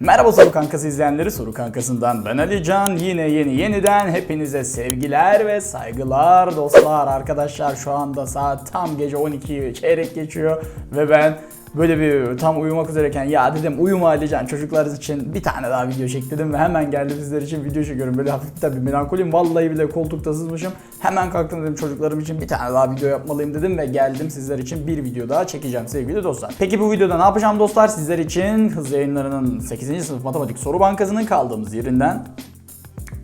Merhaba Soru Kankası izleyenleri, Soru Kankası'ndan ben Ali Can. Yine yeni yeniden hepinize sevgiler ve saygılar dostlar. Arkadaşlar şu anda saat tam gece 12 çeyrek geçiyor ve ben böyle bir tam uyumak üzereyken ya dedim uyuma Ali Can çocuklarınız için bir tane daha video çek dedim ve hemen geldim sizler için video çekiyorum. Böyle hafif tabii melankoliyim. Vallahi bile koltukta sızmışım. Hemen kalktım dedim çocuklarım için bir tane daha video yapmalıyım dedim ve geldim sizler için bir video daha çekeceğim sevgili dostlar. Peki bu videoda ne yapacağım dostlar? Sizler için hız yayınlarının 8. sınıf matematik soru bankasının kaldığımız yerinden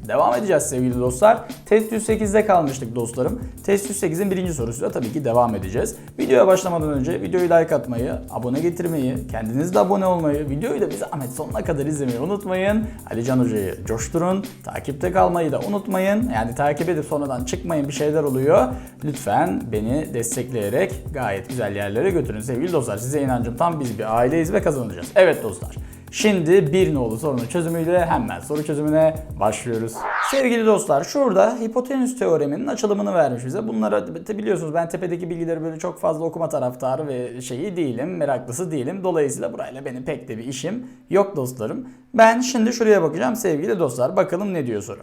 Devam edeceğiz sevgili dostlar. Test 108'de kalmıştık dostlarım. Test 108'in birinci sorusuyla tabii ki devam edeceğiz. Videoya başlamadan önce videoyu like atmayı, abone getirmeyi, kendiniz de abone olmayı, videoyu da bir zahmet sonuna kadar izlemeyi unutmayın. Ali Can Hoca'yı coşturun. Takipte kalmayı da unutmayın. Yani takip edip sonradan çıkmayın bir şeyler oluyor. Lütfen beni destekleyerek gayet güzel yerlere götürün sevgili dostlar. Size inancım tam biz bir aileyiz ve kazanacağız. Evet dostlar. Şimdi bir nolu sorunun çözümüyle hemen soru çözümüne başlıyoruz. Sevgili dostlar şurada hipotenüs teoreminin açılımını vermiş bize. Bunları biliyorsunuz ben tepedeki bilgileri böyle çok fazla okuma taraftarı ve şeyi değilim, meraklısı değilim. Dolayısıyla burayla benim pek de bir işim yok dostlarım. Ben şimdi şuraya bakacağım sevgili dostlar. Bakalım ne diyor soru.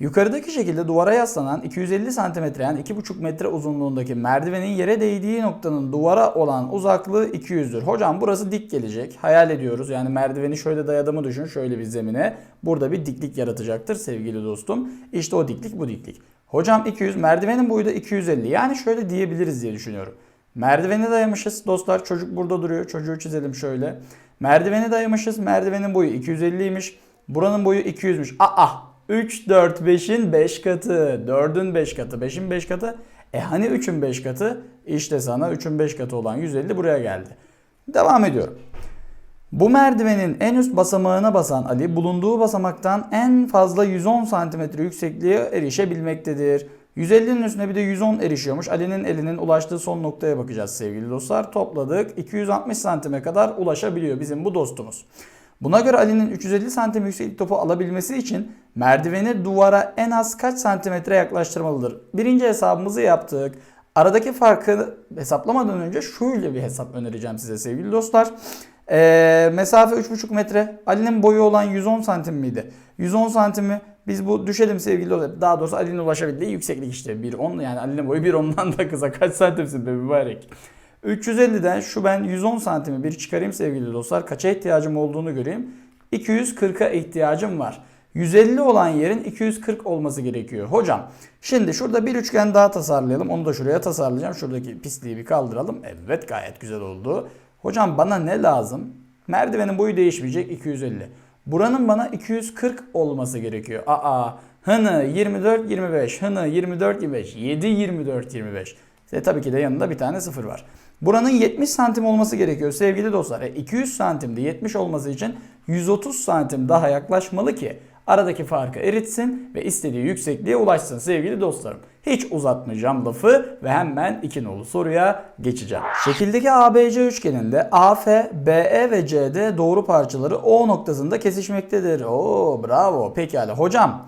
Yukarıdaki şekilde duvara yaslanan 250 cm yani 2,5 metre uzunluğundaki merdivenin yere değdiği noktanın duvara olan uzaklığı 200'dür. Hocam burası dik gelecek. Hayal ediyoruz. Yani merdiveni şöyle dayadığımı düşün. Şöyle bir zemine. Burada bir diklik yaratacaktır sevgili dostum. İşte o diklik bu diklik. Hocam 200 merdivenin boyu da 250. Yani şöyle diyebiliriz diye düşünüyorum. Merdivene dayamışız dostlar. Çocuk burada duruyor. Çocuğu çizelim şöyle. Merdivene dayamışız. Merdivenin boyu 250'ymiş. Buranın boyu 200'müş. Aa 3, 4, 5'in 5 katı. 4'ün 5 katı. 5'in 5 katı. E hani 3'ün 5 katı? İşte sana 3'ün 5 katı olan 150 buraya geldi. Devam ediyorum. Bu merdivenin en üst basamağına basan Ali bulunduğu basamaktan en fazla 110 cm yüksekliğe erişebilmektedir. 150'nin üstüne bir de 110 erişiyormuş. Ali'nin elinin ulaştığı son noktaya bakacağız sevgili dostlar. Topladık. 260 santime kadar ulaşabiliyor bizim bu dostumuz. Buna göre Ali'nin 350 santim yükseklik topu alabilmesi için merdiveni duvara en az kaç santimetre yaklaştırmalıdır? Birinci hesabımızı yaptık. Aradaki farkı hesaplamadan önce şöyle bir hesap önereceğim size sevgili dostlar. Ee, mesafe 3,5 metre. Ali'nin boyu olan 110 santim miydi? 110 santimi biz bu düşelim sevgili dostlar. Daha doğrusu Ali'nin ulaşabildiği yükseklik işte 1,10 yani Ali'nin boyu 1,10'dan da kısa. Kaç santimsin be mübarek? 350'den şu ben 110 santimi bir çıkarayım sevgili dostlar. Kaça ihtiyacım olduğunu göreyim. 240'a ihtiyacım var. 150 olan yerin 240 olması gerekiyor. Hocam şimdi şurada bir üçgen daha tasarlayalım. Onu da şuraya tasarlayacağım. Şuradaki pisliği bir kaldıralım. Evet gayet güzel oldu. Hocam bana ne lazım? Merdivenin boyu değişmeyecek 250. Buranın bana 240 olması gerekiyor. Aa hını 24 25 hını 24 25 7 24 25. Ve tabii ki de yanında bir tane sıfır var. Buranın 70 santim olması gerekiyor sevgili dostlar. E 200 santimde 70 olması için 130 santim daha yaklaşmalı ki aradaki farkı eritsin ve istediği yüksekliğe ulaşsın sevgili dostlarım. Hiç uzatmayacağım lafı ve hemen iki nolu soruya geçeceğim. Şekildeki ABC üçgeninde AF, BE ve CD doğru parçaları O noktasında kesişmektedir. Oo bravo pekala. Hocam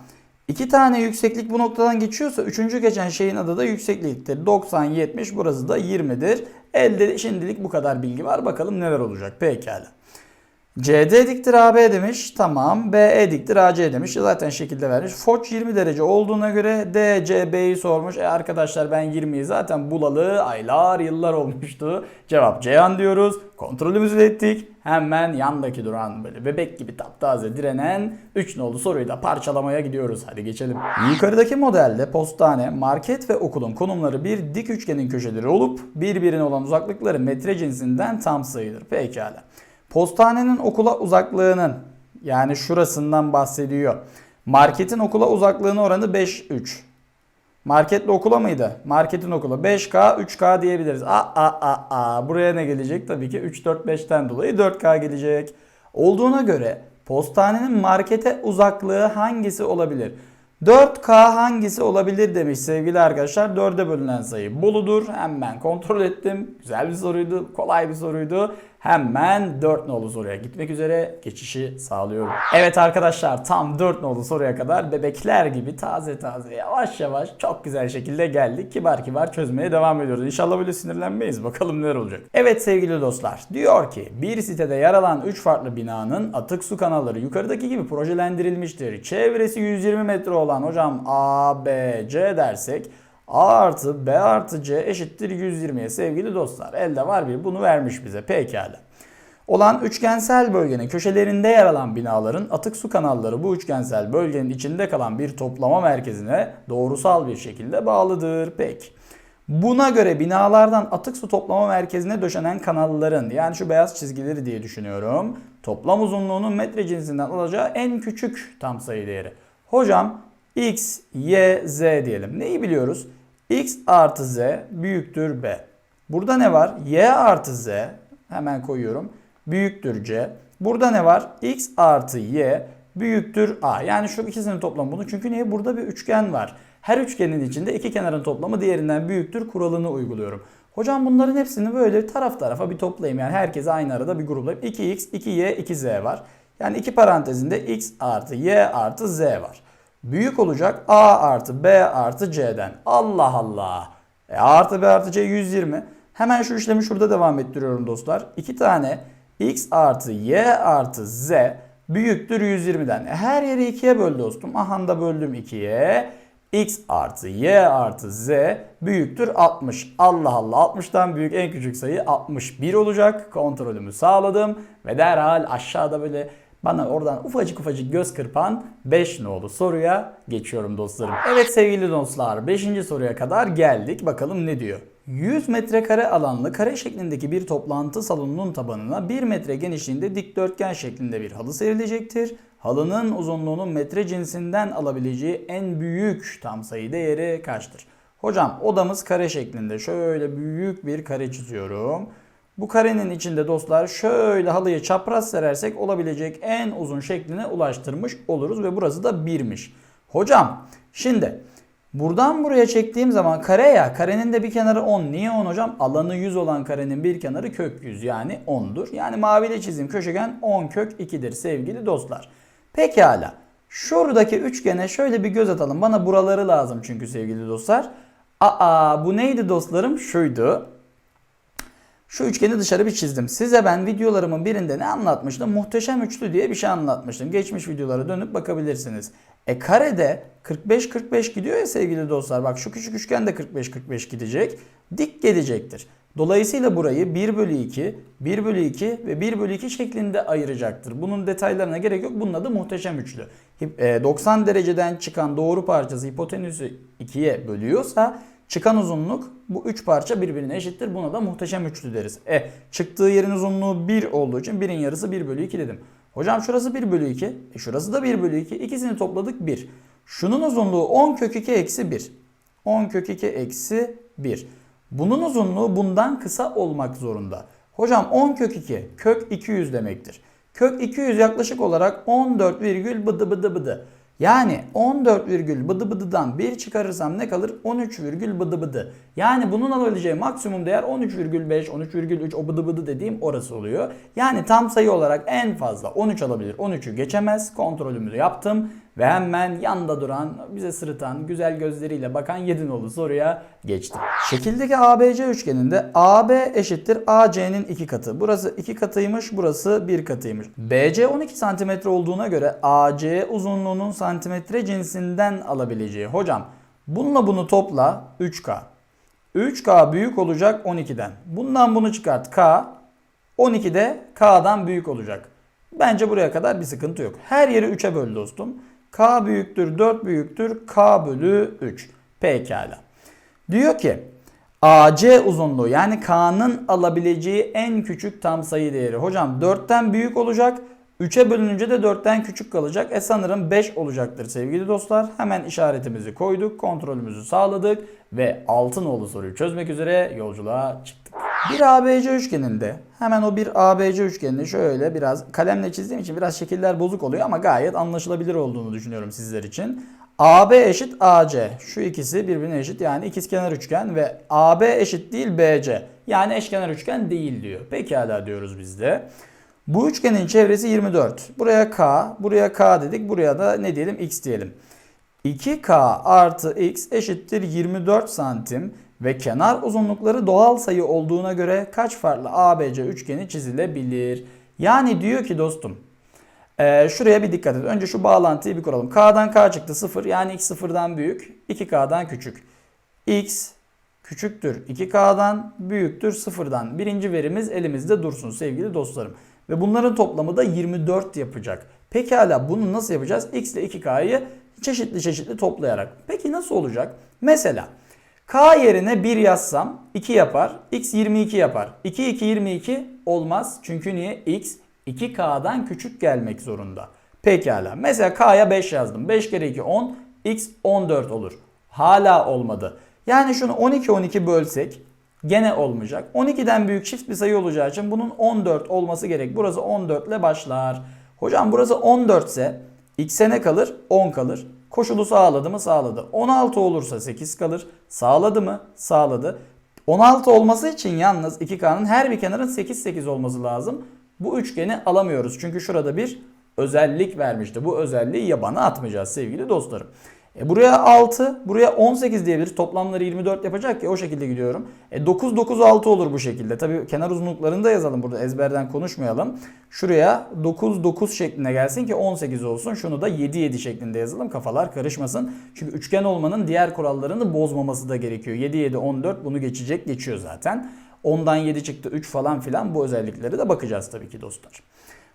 İki tane yükseklik bu noktadan geçiyorsa üçüncü geçen şeyin adı da yüksekliktir. 90, 70 burası da 20'dir. Elde şimdilik bu kadar bilgi var. Bakalım neler olacak. Pekala. CD diktir AB demiş. Tamam. BE diktir AC demiş. Zaten şekilde vermiş. Foç 20 derece olduğuna göre DCB'yi sormuş. E arkadaşlar ben 20'yi zaten bulalı aylar yıllar olmuştu. Cevap Ceyhan diyoruz. Kontrolümüzü de ettik. Hemen yandaki duran böyle bebek gibi taptaze direnen 3 nolu soruyu da parçalamaya gidiyoruz. Hadi geçelim. Yukarıdaki modelde postane, market ve okulun konumları bir dik üçgenin köşeleri olup birbirine olan uzaklıkları metre cinsinden tam sayılır. Pekala. Postanenin okula uzaklığının yani şurasından bahsediyor. Marketin okula uzaklığının oranı 5-3. Marketle okula mıydı? Marketin okula 5K 3K diyebiliriz. A a a a buraya ne gelecek? Tabii ki 3 4 5'ten dolayı 4K gelecek. Olduğuna göre postanenin markete uzaklığı hangisi olabilir? 4K hangisi olabilir demiş sevgili arkadaşlar. 4'e bölünen sayı Bolu'dur. Hemen kontrol ettim. Güzel bir soruydu. Kolay bir soruydu. Hemen 4 nolu soruya gitmek üzere geçişi sağlıyorum. Evet arkadaşlar tam 4 nolu soruya kadar bebekler gibi taze taze yavaş yavaş çok güzel şekilde geldik. Kibar kibar çözmeye devam ediyoruz. İnşallah böyle sinirlenmeyiz. Bakalım neler olacak. Evet sevgili dostlar. Diyor ki bir sitede yer alan 3 farklı binanın atık su kanalları yukarıdaki gibi projelendirilmiştir. Çevresi 120 metre olan hocam A, B, C dersek A artı B artı C eşittir 120'ye sevgili dostlar. Elde var bir bunu vermiş bize pekala. Olan üçgensel bölgenin köşelerinde yer alan binaların atık su kanalları bu üçgensel bölgenin içinde kalan bir toplama merkezine doğrusal bir şekilde bağlıdır. Peki. Buna göre binalardan atık su toplama merkezine döşenen kanalların yani şu beyaz çizgileri diye düşünüyorum. Toplam uzunluğunun metre cinsinden alacağı en küçük tam sayı değeri. Hocam x, y, z diyelim. Neyi biliyoruz? x artı z büyüktür b. Burada ne var? y artı z hemen koyuyorum. Büyüktür c. Burada ne var? x artı y büyüktür a. Yani şu ikisinin toplamı bunu. Çünkü niye? Burada bir üçgen var. Her üçgenin içinde iki kenarın toplamı diğerinden büyüktür kuralını uyguluyorum. Hocam bunların hepsini böyle taraf tarafa bir toplayayım. Yani herkese aynı arada bir gruplayayım. 2x, 2y, 2z var. Yani iki parantezinde x artı y artı z var. Büyük olacak a artı b artı c'den. Allah Allah. E, a artı b artı c 120. Hemen şu işlemi şurada devam ettiriyorum dostlar. İki tane x artı y artı z büyüktür 120'den. E, her yeri ikiye böl dostum. Aha da böldüm ikiye x artı y artı z büyüktür 60. Allah Allah 60'tan büyük en küçük sayı 61 olacak. Kontrolümü sağladım ve derhal aşağıda böyle bana oradan ufacık ufacık göz kırpan 5 nolu soruya geçiyorum dostlarım. Evet sevgili dostlar 5. soruya kadar geldik. Bakalım ne diyor? 100 metrekare alanlı kare şeklindeki bir toplantı salonunun tabanına 1 metre genişliğinde dikdörtgen şeklinde bir halı serilecektir. Halının uzunluğunun metre cinsinden alabileceği en büyük tam sayı değeri kaçtır? Hocam odamız kare şeklinde. Şöyle büyük bir kare çiziyorum. Bu karenin içinde dostlar şöyle halıyı çapraz serersek olabilecek en uzun şekline ulaştırmış oluruz ve burası da 1'miş. Hocam şimdi buradan buraya çektiğim zaman kare ya karenin de bir kenarı 10. Niye 10 hocam? Alanı 100 olan karenin bir kenarı kök 100 yani 10'dur. Yani maviyle çizdiğim köşegen 10 kök 2'dir sevgili dostlar. Pekala. Şuradaki üçgene şöyle bir göz atalım. Bana buraları lazım çünkü sevgili dostlar. Aa bu neydi dostlarım? Şuydu. Şu üçgeni dışarı bir çizdim. Size ben videolarımın birinde ne anlatmıştım? Muhteşem üçlü diye bir şey anlatmıştım. Geçmiş videolara dönüp bakabilirsiniz. E karede 45-45 gidiyor ya sevgili dostlar. Bak şu küçük üçgen de 45-45 gidecek. Dik gelecektir. Dolayısıyla burayı 1 bölü 2, 1 bölü 2 ve 1 bölü 2 şeklinde ayıracaktır. Bunun detaylarına gerek yok. Bunun adı muhteşem üçlü. 90 dereceden çıkan doğru parçası hipotenüsü 2'ye bölüyorsa çıkan uzunluk bu 3 parça birbirine eşittir. Buna da muhteşem üçlü deriz. E çıktığı yerin uzunluğu 1 olduğu için 1'in yarısı 1 bölü 2 dedim. Hocam şurası 1 bölü 2. E şurası da 1 bölü 2. İkisini topladık 1. Şunun uzunluğu 10 kök 2 eksi 1. 10 kök 2 eksi 1. Bunun uzunluğu bundan kısa olmak zorunda. Hocam 10 kök 2 kök 200 demektir. Kök 200 yaklaşık olarak 14 virgül bıdı bıdı bıdı. Yani 14 virgül bıdı bıdıdan 1 çıkarırsam ne kalır? 13 virgül bıdı bıdı. Yani bunun alabileceği maksimum değer 13,5, 13,3 o bıdı bıdı dediğim orası oluyor. Yani tam sayı olarak en fazla 13 alabilir. 13'ü geçemez. Kontrolümü yaptım. Ve hemen yanda duran, bize sırıtan, güzel gözleriyle bakan 7 nolu soruya geçtim. Şekildeki ABC üçgeninde AB eşittir AC'nin 2 katı. Burası 2 katıymış, burası 1 katıymış. BC 12 cm olduğuna göre AC uzunluğunun santimetre cinsinden alabileceği. Hocam bununla bunu topla 3K. 3K büyük olacak 12'den. Bundan bunu çıkart K. 12 de K'dan büyük olacak. Bence buraya kadar bir sıkıntı yok. Her yeri 3'e böl dostum. K büyüktür 4 büyüktür K bölü 3. Pekala. Diyor ki AC uzunluğu yani K'nın alabileceği en küçük tam sayı değeri. Hocam 4'ten büyük olacak. 3'e bölününce de 4'ten küçük kalacak. E sanırım 5 olacaktır sevgili dostlar. Hemen işaretimizi koyduk. Kontrolümüzü sağladık. Ve altın oğlu soruyu çözmek üzere yolculuğa çıktık. Bir ABC üçgeninde hemen o bir ABC üçgenini şöyle biraz kalemle çizdiğim için biraz şekiller bozuk oluyor ama gayet anlaşılabilir olduğunu düşünüyorum sizler için. AB eşit AC. Şu ikisi birbirine eşit yani ikizkenar üçgen ve AB eşit değil BC. Yani eşkenar üçgen değil diyor. Pekala diyoruz biz de. Bu üçgenin çevresi 24. Buraya K, buraya K dedik. Buraya da ne diyelim? X diyelim. 2K artı X eşittir 24 santim ve kenar uzunlukları doğal sayı olduğuna göre kaç farklı ABC üçgeni çizilebilir? Yani diyor ki dostum ee, şuraya bir dikkat et. Önce şu bağlantıyı bir kuralım. K'dan K çıktı 0 yani x sıfırdan büyük 2K'dan küçük. X küçüktür 2K'dan büyüktür sıfırdan. Birinci verimiz elimizde dursun sevgili dostlarım. Ve bunların toplamı da 24 yapacak. Pekala bunu nasıl yapacağız? X ile 2K'yı çeşitli çeşitli toplayarak. Peki nasıl olacak? Mesela K yerine 1 yazsam 2 yapar. X 22 yapar. 2 2 22 olmaz. Çünkü niye? X 2K'dan küçük gelmek zorunda. Pekala. Mesela K'ya 5 yazdım. 5 kere 2 10. X 14 olur. Hala olmadı. Yani şunu 12 12 bölsek gene olmayacak. 12'den büyük çift bir sayı olacağı için bunun 14 olması gerek. Burası 14 ile başlar. Hocam burası 14 ise x'e ne kalır? 10 kalır. Koşulu sağladı mı? Sağladı. 16 olursa 8 kalır. Sağladı mı? Sağladı. 16 olması için yalnız 2K'nın her bir kenarın 8 8 olması lazım. Bu üçgeni alamıyoruz. Çünkü şurada bir özellik vermişti. Bu özelliği yabana atmayacağız sevgili dostlarım. E buraya 6, buraya 18 diyebiliriz. Toplamları 24 yapacak ki o şekilde gidiyorum. E 9, 9, 6 olur bu şekilde. Tabii kenar uzunluklarını da yazalım burada ezberden konuşmayalım. Şuraya 9, 9 şeklinde gelsin ki 18 olsun. Şunu da 7, 7 şeklinde yazalım kafalar karışmasın. Çünkü üçgen olmanın diğer kurallarını bozmaması da gerekiyor. 7, 7, 14 bunu geçecek geçiyor zaten. 10'dan 7 çıktı 3 falan filan bu özellikleri de bakacağız tabii ki dostlar.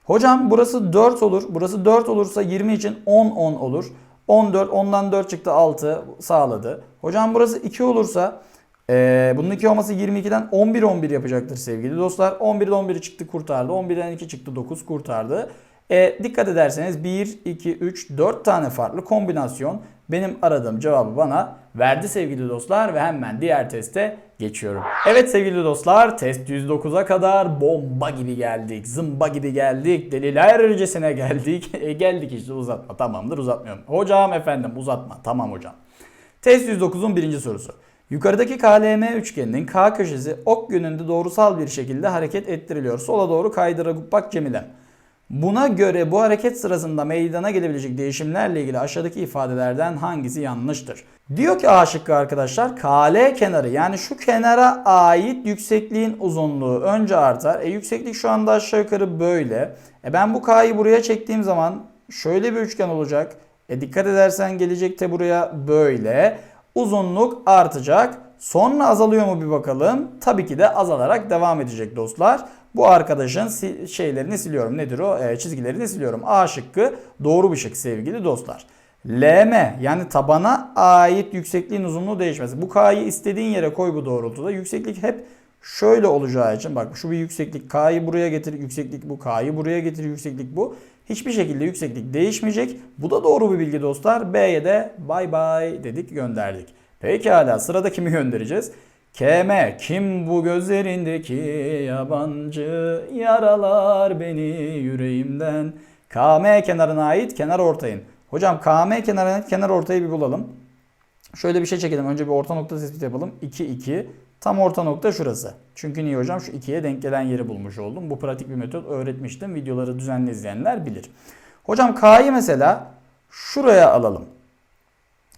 Hocam burası 4 olur. Burası 4 olursa 20 için 10 10 olur. 14 10'dan 4 çıktı 6 sağladı. Hocam burası 2 olursa ee, bunun 2 olması 22'den 11 11 yapacaktır sevgili dostlar. 11'de 11 çıktı kurtardı. 11'den 2 çıktı 9 kurtardı. E, dikkat ederseniz 1, 2, 3, 4 tane farklı kombinasyon benim aradığım cevabı bana verdi sevgili dostlar ve hemen diğer teste geçiyorum. Evet sevgili dostlar test 109'a kadar bomba gibi geldik, zımba gibi geldik, delilercesine geldik. E, geldik işte uzatma tamamdır uzatmıyorum. Hocam efendim uzatma tamam hocam. Test 109'un birinci sorusu. Yukarıdaki KLM üçgeninin K köşesi ok yönünde doğrusal bir şekilde hareket ettiriliyor. Sola doğru kaydırarak bak Cemilem. Buna göre bu hareket sırasında meydana gelebilecek değişimlerle ilgili aşağıdaki ifadelerden hangisi yanlıştır? Diyor ki A şıkkı arkadaşlar KL kenarı yani şu kenara ait yüksekliğin uzunluğu önce artar. E yükseklik şu anda aşağı yukarı böyle. E ben bu K'yı buraya çektiğim zaman şöyle bir üçgen olacak. E dikkat edersen gelecekte buraya böyle. Uzunluk artacak. Sonra azalıyor mu bir bakalım. Tabii ki de azalarak devam edecek dostlar. Bu arkadaşın şeylerini siliyorum. Nedir o? E, çizgilerini siliyorum. A şıkkı doğru bir şık sevgili dostlar. LM yani tabana ait yüksekliğin uzunluğu değişmesi. Bu K'yı istediğin yere koy bu doğrultuda. Yükseklik hep şöyle olacağı için bak şu bir yükseklik K'yı buraya getir yükseklik bu K'yı buraya getir yükseklik bu. Hiçbir şekilde yükseklik değişmeyecek. Bu da doğru bir bilgi dostlar. B'ye de bay bay dedik gönderdik. Pekala sırada kimi göndereceğiz? Keme kim bu gözlerindeki yabancı yaralar beni yüreğimden. KM kenarına ait kenar ortayın. Hocam KM kenarına ait kenar ortayı bir bulalım. Şöyle bir şey çekelim. Önce bir orta nokta tespit yapalım. 2 2 tam orta nokta şurası. Çünkü niye hocam? Şu 2'ye denk gelen yeri bulmuş oldum. Bu pratik bir metot öğretmiştim. Videoları düzenli izleyenler bilir. Hocam K'yı mesela şuraya alalım.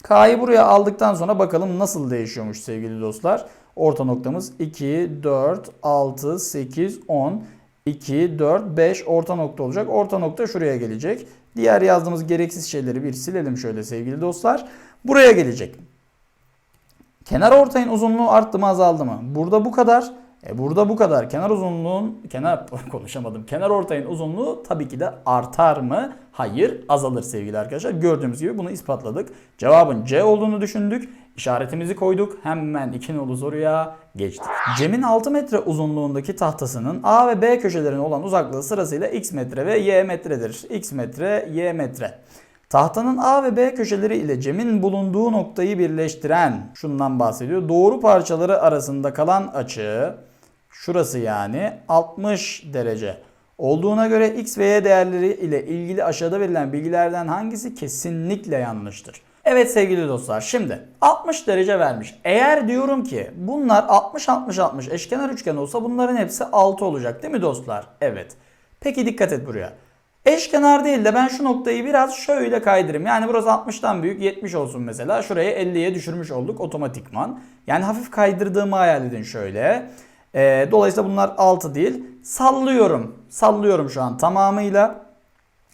K'yı buraya aldıktan sonra bakalım nasıl değişiyormuş sevgili dostlar. Orta noktamız 2, 4, 6, 8, 10, 2, 4, 5 orta nokta olacak. Orta nokta şuraya gelecek. Diğer yazdığımız gereksiz şeyleri bir silelim şöyle sevgili dostlar. Buraya gelecek. Kenar ortayın uzunluğu arttı mı azaldı mı? Burada bu kadar. E burada bu kadar. Kenar uzunluğun, kenar konuşamadım. Kenar ortayın uzunluğu tabii ki de artar mı? Hayır, azalır sevgili arkadaşlar. Gördüğümüz gibi bunu ispatladık. Cevabın C olduğunu düşündük. İşaretimizi koyduk. Hemen iki nolu soruya geçtik. Cem'in 6 metre uzunluğundaki tahtasının A ve B köşelerine olan uzaklığı sırasıyla x metre ve y metredir. x metre, y metre. Tahtanın A ve B köşeleri ile Cem'in bulunduğu noktayı birleştiren şundan bahsediyor. Doğru parçaları arasında kalan açı şurası yani 60 derece olduğuna göre x ve y değerleri ile ilgili aşağıda verilen bilgilerden hangisi kesinlikle yanlıştır? Evet sevgili dostlar şimdi 60 derece vermiş. Eğer diyorum ki bunlar 60 60 60 eşkenar üçgen olsa bunların hepsi 6 olacak değil mi dostlar? Evet. Peki dikkat et buraya. Eşkenar değil de ben şu noktayı biraz şöyle kaydırayım. Yani burası 60'tan büyük 70 olsun mesela. Şurayı 50'ye düşürmüş olduk otomatikman. Yani hafif kaydırdığımı hayal edin şöyle. Ee, dolayısıyla bunlar 6 değil. Sallıyorum. Sallıyorum şu an tamamıyla.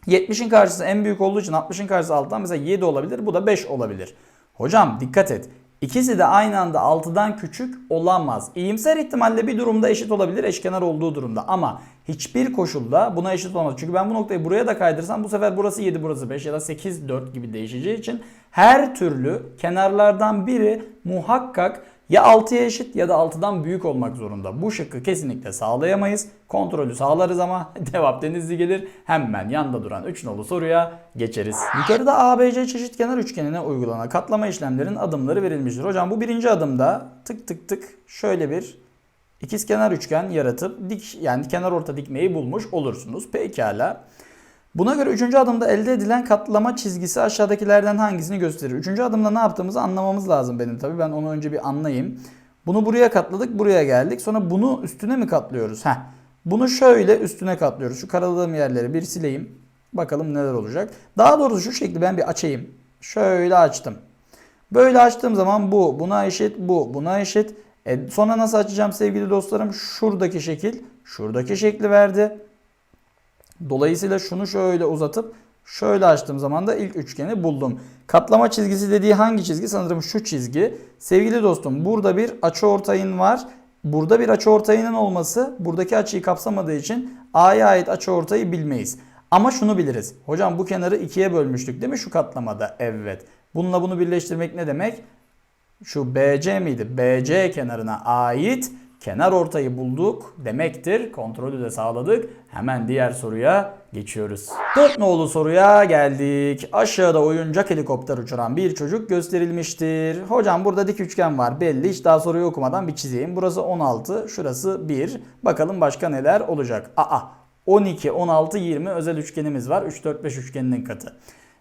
70'in karşısı en büyük olduğu için 60'in karşısı 6'dan mesela 7 olabilir. Bu da 5 olabilir. Hocam dikkat et. İkisi de aynı anda 6'dan küçük olamaz. İyimser ihtimalle bir durumda eşit olabilir eşkenar olduğu durumda ama hiçbir koşulda buna eşit olmaz. Çünkü ben bu noktayı buraya da kaydırsam bu sefer burası 7 burası 5 ya da 8 4 gibi değişeceği için her türlü kenarlardan biri muhakkak ya 6'ya eşit ya da 6'dan büyük olmak zorunda. Bu şıkkı kesinlikle sağlayamayız. Kontrolü sağlarız ama cevap denizli gelir. Hemen yanda duran 3 nolu soruya geçeriz. Yukarıda ABC çeşitkenar üçgenine uygulanan katlama işlemlerin adımları verilmiştir. Hocam bu birinci adımda tık tık tık şöyle bir ikizkenar üçgen yaratıp dik yani kenar orta dikmeyi bulmuş olursunuz. Pekala. Buna göre üçüncü adımda elde edilen katlama çizgisi aşağıdakilerden hangisini gösterir? Üçüncü adımda ne yaptığımızı anlamamız lazım benim tabii. Ben onu önce bir anlayayım. Bunu buraya katladık, buraya geldik. Sonra bunu üstüne mi katlıyoruz? Heh. Bunu şöyle üstüne katlıyoruz. Şu karaladığım yerleri bir sileyim. Bakalım neler olacak. Daha doğrusu şu şekli ben bir açayım. Şöyle açtım. Böyle açtığım zaman bu buna eşit, bu buna eşit. E sonra nasıl açacağım sevgili dostlarım? Şuradaki şekil, şuradaki şekli verdi. Dolayısıyla şunu şöyle uzatıp şöyle açtığım zaman da ilk üçgeni buldum. Katlama çizgisi dediği hangi çizgi? Sanırım şu çizgi. Sevgili dostum burada bir açıortayın var. Burada bir açıortayının olması buradaki açıyı kapsamadığı için A'ya ait açıortayı bilmeyiz. Ama şunu biliriz. Hocam bu kenarı ikiye bölmüştük değil mi şu katlamada? Evet. Bununla bunu birleştirmek ne demek? Şu BC miydi? BC kenarına ait kenar ortayı bulduk demektir. Kontrolü de sağladık. Hemen diğer soruya geçiyoruz. Dört nolu soruya geldik. Aşağıda oyuncak helikopter uçuran bir çocuk gösterilmiştir. Hocam burada dik üçgen var belli. Hiç daha soruyu okumadan bir çizeyim. Burası 16, şurası 1. Bakalım başka neler olacak. Aa 12, 16, 20 özel üçgenimiz var. 3, 4, 5 üçgeninin katı.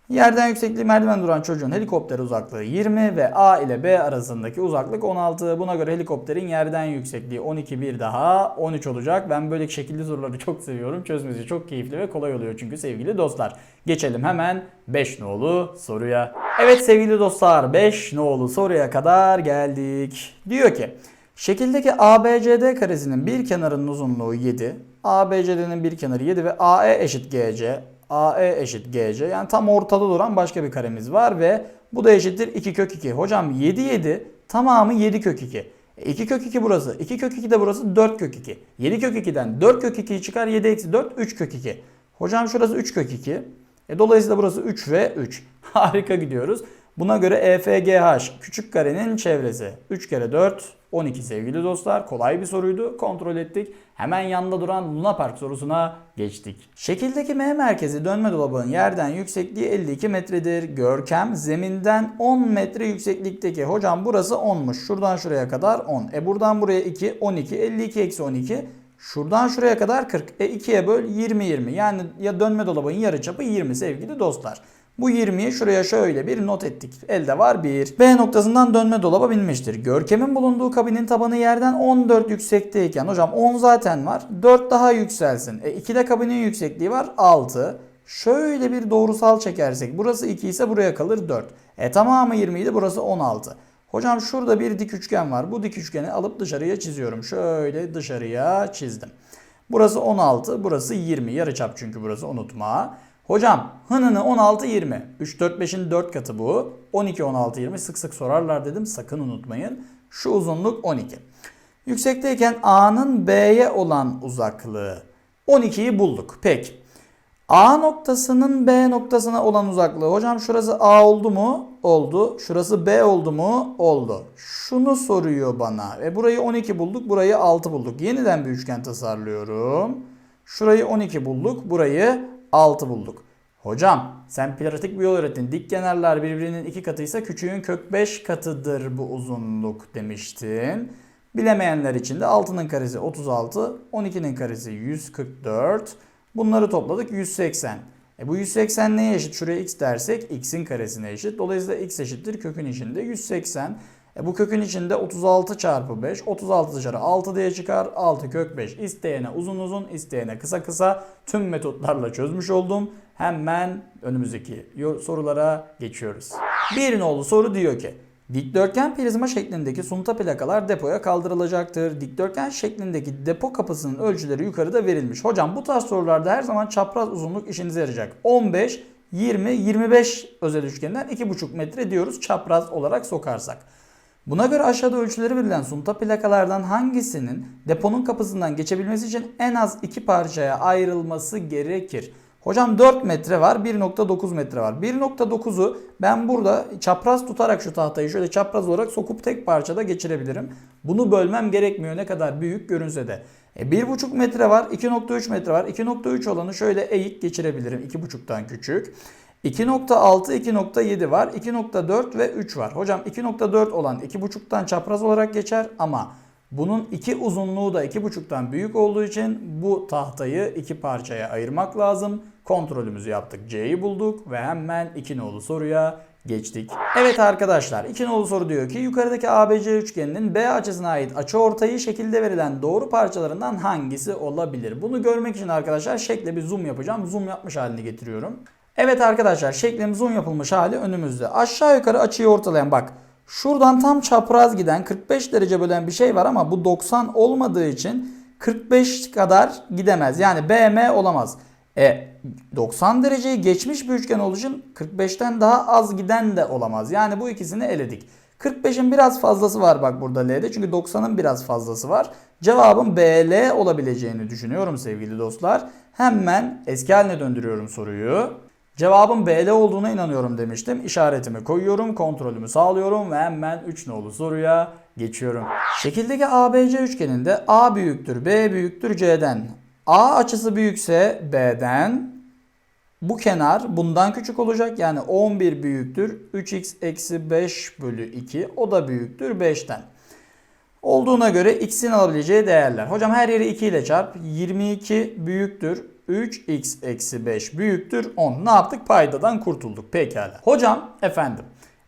Yerden yüksekliği merdiven duran çocuğun helikopter uzaklığı 20 ve A ile B arasındaki uzaklık 16. Buna göre helikopterin yerden yüksekliği 12 bir daha 13 olacak. Ben böyle şekilli soruları çok seviyorum. Çözmesi çok keyifli ve kolay oluyor çünkü sevgili dostlar. Geçelim hemen 5 nolu soruya. Evet sevgili dostlar 5 nolu soruya kadar geldik. Diyor ki Şekildeki ABCD karesinin bir kenarının uzunluğu 7, ABCD'nin bir kenarı 7 ve AE eşit GC, AE eşit GC yani tam ortada duran başka bir karemiz var ve bu da eşittir 2 kök 2. Hocam 7 7 tamamı 7 kök 2. 2 kök 2 burası. 2 kök 2 de burası 4 kök 2. 7 kök 2'den 4 kök 2'yi çıkar 7 eksi 4 3 kök 2. Hocam şurası 3 kök 2. E, dolayısıyla burası 3 ve 3. Harika gidiyoruz. Buna göre E EFGH küçük karenin çevresi. 3 kere 4 12 sevgili dostlar. Kolay bir soruydu. Kontrol ettik. Hemen yanında duran Luna Park sorusuna geçtik. Şekildeki M merkezi dönme dolabının yerden yüksekliği 52 metredir. Görkem zeminden 10 metre yükseklikteki. Hocam burası 10'muş. Şuradan şuraya kadar 10. E buradan buraya 2, 12, 52 eksi 12. Şuradan şuraya kadar 40. E 2'ye böl 20 20. Yani ya dönme dolabının yarıçapı 20 sevgili dostlar. Bu 20'yi şuraya şöyle bir not ettik. Elde var 1. B noktasından dönme dolaba binmiştir. Görkem'in bulunduğu kabinin tabanı yerden 14 yüksekteyken hocam 10 zaten var. 4 daha yükselsin. E 2 de kabinin yüksekliği var 6. Şöyle bir doğrusal çekersek burası 2 ise buraya kalır 4. E tamamı 20 idi burası 16. Hocam şurada bir dik üçgen var. Bu dik üçgeni alıp dışarıya çiziyorum. Şöyle dışarıya çizdim. Burası 16, burası 20. Yarıçap çünkü burası unutma. Hocam hınını 16 20. 3 4 5'in 4 katı bu. 12 16 20 sık sık sorarlar dedim. Sakın unutmayın. Şu uzunluk 12. Yüksekteyken A'nın B'ye olan uzaklığı 12'yi bulduk. Peki. A noktasının B noktasına olan uzaklığı. Hocam şurası A oldu mu? Oldu. Şurası B oldu mu? Oldu. Şunu soruyor bana. E burayı 12 bulduk. Burayı 6 bulduk. Yeniden bir üçgen tasarlıyorum. Şurayı 12 bulduk. Burayı 6 bulduk. Hocam sen pratik bir yol öğrettin. Dik kenarlar birbirinin iki katıysa küçüğün kök 5 katıdır bu uzunluk demiştin. Bilemeyenler için de 6'nın karesi 36, 12'nin karesi 144. Bunları topladık 180. E bu 180 neye eşit? Şuraya x dersek x'in karesine eşit. Dolayısıyla x eşittir kökün içinde 180. E bu kökün içinde 36 çarpı 5. 36 dışarı 6 diye çıkar. 6 kök 5. İsteyene uzun uzun, isteyene kısa kısa tüm metotlarla çözmüş oldum. Hemen önümüzdeki sorulara geçiyoruz. Bir nolu soru diyor ki Dikdörtgen prizma şeklindeki sunta plakalar depoya kaldırılacaktır. Dikdörtgen şeklindeki depo kapısının ölçüleri yukarıda verilmiş. Hocam bu tarz sorularda her zaman çapraz uzunluk işinize yarayacak. 15, 20, 25 özel üçgeninden 2,5 metre diyoruz çapraz olarak sokarsak. Buna göre aşağıda ölçüleri verilen sunta plakalardan hangisinin deponun kapısından geçebilmesi için en az iki parçaya ayrılması gerekir? Hocam 4 metre var 1.9 metre var. 1.9'u ben burada çapraz tutarak şu tahtayı şöyle çapraz olarak sokup tek parçada geçirebilirim. Bunu bölmem gerekmiyor ne kadar büyük görünse de. E 1.5 metre var 2.3 metre var. 2.3 olanı şöyle eğik geçirebilirim 2.5'tan küçük. 2.6, 2.7 var. 2.4 ve 3 var. Hocam 2.4 olan 2.5'tan çapraz olarak geçer ama bunun iki uzunluğu da 2.5'tan büyük olduğu için bu tahtayı iki parçaya ayırmak lazım. Kontrolümüzü yaptık. C'yi bulduk ve hemen 2 nolu soruya geçtik. Evet arkadaşlar 2 nolu soru diyor ki yukarıdaki ABC üçgeninin B açısına ait açıortayı şekilde verilen doğru parçalarından hangisi olabilir? Bunu görmek için arkadaşlar şekle bir zoom yapacağım. Zoom yapmış halini getiriyorum. Evet arkadaşlar şeklim zoom yapılmış hali önümüzde. Aşağı yukarı açıyı ortalayan bak. Şuradan tam çapraz giden 45 derece bölen bir şey var ama bu 90 olmadığı için 45 kadar gidemez. Yani BM olamaz. E 90 dereceyi geçmiş bir üçgen olduğu için 45'ten daha az giden de olamaz. Yani bu ikisini eledik. 45'in biraz fazlası var bak burada L'de. Çünkü 90'ın biraz fazlası var. Cevabın BL olabileceğini düşünüyorum sevgili dostlar. Hemen eski haline döndürüyorum soruyu. Cevabın BL olduğuna inanıyorum demiştim. İşaretimi koyuyorum, kontrolümü sağlıyorum ve hemen 3 nolu soruya geçiyorum. Şekildeki ABC üçgeninde A büyüktür, B büyüktür C'den. A açısı büyükse B'den, bu kenar bundan küçük olacak. Yani 11 büyüktür. 3x eksi 5 bölü 2. O da büyüktür 5'ten. Olduğuna göre x'in alabileceği değerler. Hocam her yeri 2 ile çarp. 22 büyüktür. 3x eksi 5 büyüktür 10. Ne yaptık? Paydadan kurtulduk. Pekala. Hocam efendim.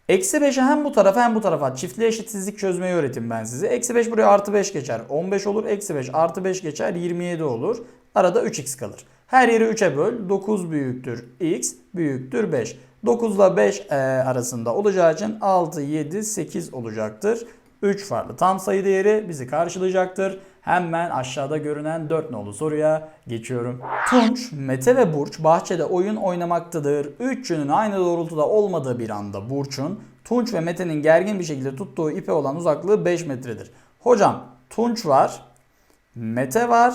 Eksi 5'i hem bu tarafa hem bu tarafa çiftli eşitsizlik çözmeyi öğretim ben size. Eksi 5 buraya artı 5 geçer. 15 olur. Eksi 5 artı 5 geçer. 27 olur. Arada 3x kalır. Her yeri 3'e böl. 9 büyüktür x büyüktür 5. 9 ile 5 e, arasında olacağı için 6, 7, 8 olacaktır. 3 farklı tam sayı değeri bizi karşılayacaktır. Hemen aşağıda görünen 4 nolu soruya geçiyorum. Tunç, Mete ve Burç bahçede oyun oynamaktadır. Üçünün aynı doğrultuda olmadığı bir anda Burç'un Tunç ve Mete'nin gergin bir şekilde tuttuğu ipe olan uzaklığı 5 metredir. Hocam Tunç var, Mete var,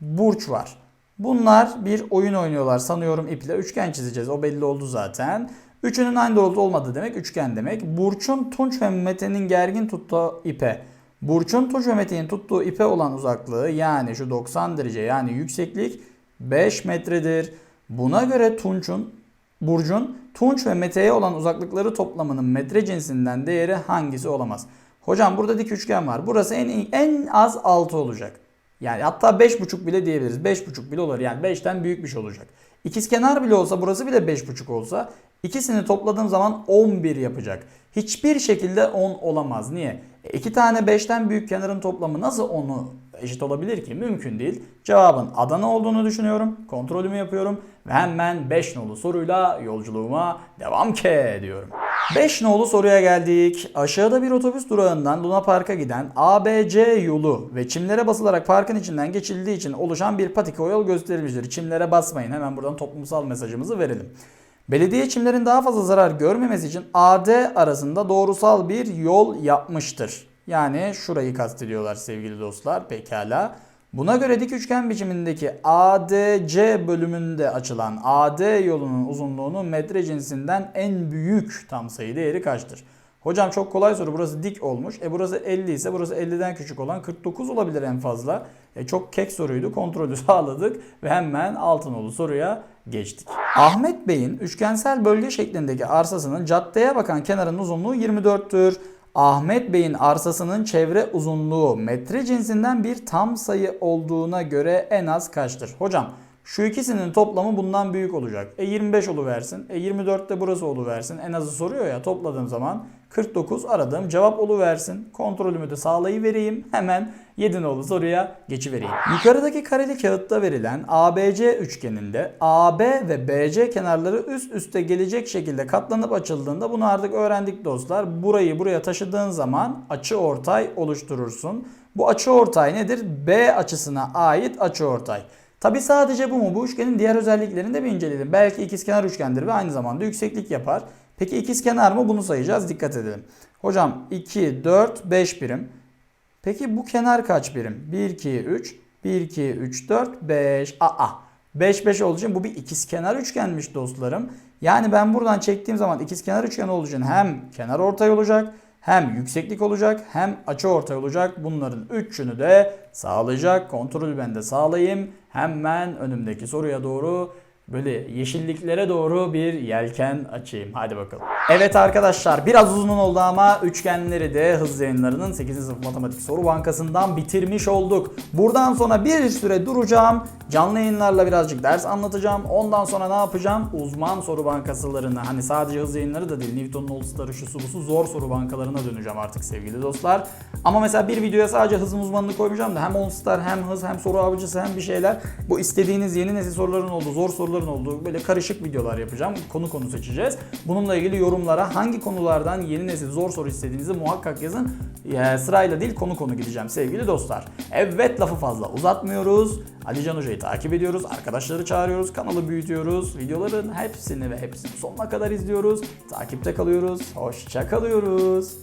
Burç var. Bunlar bir oyun oynuyorlar sanıyorum iple. Üçgen çizeceğiz o belli oldu zaten. Üçünün aynı doğrultuda olmadığı demek üçgen demek. Burç'un Tunç ve Mete'nin gergin tuttuğu ipe. Burç'un Tunç ve Mete'nin tuttuğu ipe olan uzaklığı yani şu 90 derece yani yükseklik 5 metredir. Buna göre Tunç'un Burç'un Tunç ve Mete'ye olan uzaklıkları toplamının metre cinsinden değeri hangisi olamaz? Hocam burada dik üçgen var. Burası en en az 6 olacak. Yani hatta 5,5 bile diyebiliriz. 5,5 bile olur. Yani 5'ten büyük bir şey olacak. İkizkenar bile olsa burası bile 5,5 olsa ikisini topladığım zaman 11 yapacak. Hiçbir şekilde 10 olamaz. Niye? E iki tane 5'ten büyük kenarın toplamı nasıl 10'u eşit olabilir ki? Mümkün değil. Cevabın Adana olduğunu düşünüyorum. Kontrolümü yapıyorum. Ve hemen 5 nolu soruyla yolculuğuma devam ke diyorum. 5 nolu soruya geldik. Aşağıda bir otobüs durağından Luna Park'a giden ABC yolu ve çimlere basılarak parkın içinden geçildiği için oluşan bir patika yol gösterilmiştir. Çimlere basmayın. Hemen buradan toplumsal mesajımızı verelim. Belediye çimlerin daha fazla zarar görmemesi için AD arasında doğrusal bir yol yapmıştır. Yani şurayı kastediyorlar sevgili dostlar. Pekala. Buna göre dik üçgen biçimindeki ADC bölümünde açılan AD yolunun uzunluğunun metre cinsinden en büyük tam sayı değeri kaçtır? Hocam çok kolay soru. Burası dik olmuş. E burası 50 ise burası 50'den küçük olan 49 olabilir en fazla. E çok kek soruydu. Kontrolü sağladık ve hemen altın soruya geçtik. Ahmet Bey'in üçgensel bölge şeklindeki arsasının caddeye bakan kenarın uzunluğu 24'tür. Ahmet Bey'in arsasının çevre uzunluğu metre cinsinden bir tam sayı olduğuna göre en az kaçtır? Hocam Şu ikisinin toplamı bundan büyük olacak. E 25 oluversin. E 24 de burası oluversin. En azı soruyor ya topladığım zaman 49 aradığım cevap oluversin. Kontrolümü de sağlayıvereyim. Hemen 7 nolu soruya geçivereyim. Yukarıdaki kareli kağıtta verilen ABC üçgeninde AB ve BC kenarları üst üste gelecek şekilde katlanıp açıldığında bunu artık öğrendik dostlar. Burayı buraya taşıdığın zaman açı ortay oluşturursun. Bu açı ortay nedir? B açısına ait açı ortay. Tabi sadece bu mu? Bu üçgenin diğer özelliklerini de bir inceleyelim. Belki ikizkenar üçgendir ve aynı zamanda yükseklik yapar. Peki ikizkenar mı? Bunu sayacağız. Dikkat edelim. Hocam 2, 4, 5 birim. Peki bu kenar kaç birim? 1, 2, 3, 1, 2, 3, 4, 5. Aa, 5, 5 olduğu bu bir ikizkenar üçgenmiş dostlarım. Yani ben buradan çektiğim zaman ikizkenar üçgen olduğu hem kenar ortay olacak, hem yükseklik olacak, hem açı ortay olacak. Bunların üçünü de sağlayacak. Kontrolü ben de sağlayayım. Hemen önümdeki soruya doğru böyle yeşilliklere doğru bir yelken açayım. Hadi bakalım. Evet arkadaşlar biraz uzun oldu ama üçgenleri de hız yayınlarının 8. sınıf matematik soru bankasından bitirmiş olduk. Buradan sonra bir süre duracağım. Canlı yayınlarla birazcık ders anlatacağım. Ondan sonra ne yapacağım? Uzman soru bankalarını hani sadece hız yayınları da değil Newton'un All Star'ı şu su busu zor soru bankalarına döneceğim artık sevgili dostlar. Ama mesela bir videoya sadece hızın uzmanını koymayacağım da hem All Star hem hız hem soru avcısı hem bir şeyler. Bu istediğiniz yeni nesil soruların olduğu, zor soruların olduğu böyle karışık videolar yapacağım. Konu konu seçeceğiz. Bununla ilgili yorumlara hangi konulardan yeni nesil zor soru istediğinizi muhakkak yazın. Ee, sırayla değil konu konu gideceğim sevgili dostlar. Evet lafı fazla uzatmıyoruz. Alican Hoca'yı takip ediyoruz. Arkadaşları çağırıyoruz. Kanalı büyütüyoruz. Videoların hepsini ve hepsini sonuna kadar izliyoruz. Takipte kalıyoruz. Hoşça kalıyoruz.